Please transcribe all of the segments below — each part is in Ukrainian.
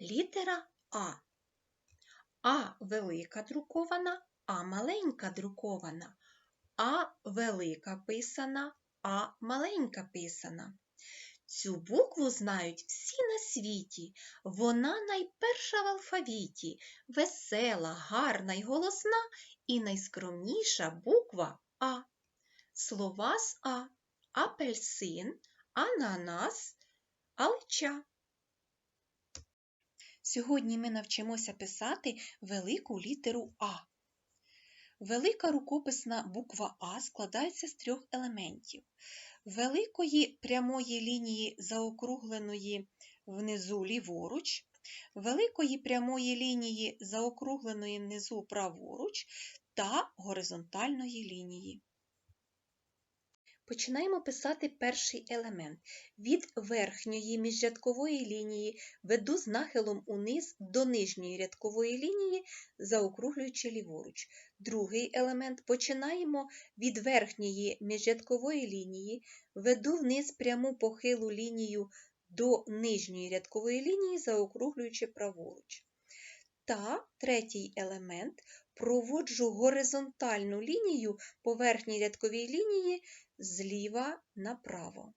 Літера А. А велика друкована, А маленька друкована. А велика писана, А маленька писана. Цю букву знають всі на світі. Вона найперша в алфавіті, весела, гарна й голосна і найскромніша буква А. Слова з А. Апельсин, ананас, алча. Сьогодні ми навчимося писати велику літеру А. Велика рукописна буква А складається з трьох елементів. Великої прямої лінії заокругленої внизу ліворуч, великої прямої лінії заокругленої внизу праворуч та горизонтальної лінії. Починаємо писати перший елемент. Від верхньої міжрядкової лінії веду з нахилом униз до нижньої рядкової лінії, заокруглюючи ліворуч. Другий елемент починаємо від верхньої міжрядкової лінії, веду вниз пряму похилу лінію до нижньої рядкової лінії, заокруглюючи праворуч. Та третій елемент проводжу горизонтальну лінію по верхній рядковій лінії зліва направо.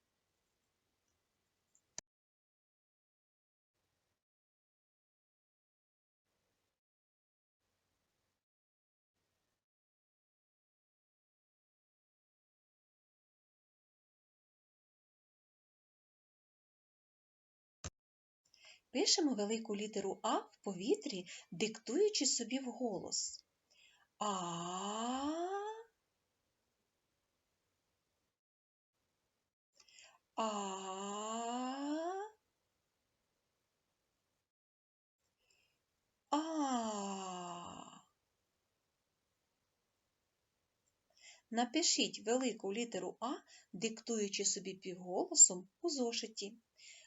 Пишемо велику літеру А в повітрі, диктуючи собі вголос. А. А. А. Напишіть велику літеру А, диктуючи собі півголосом у зошиті.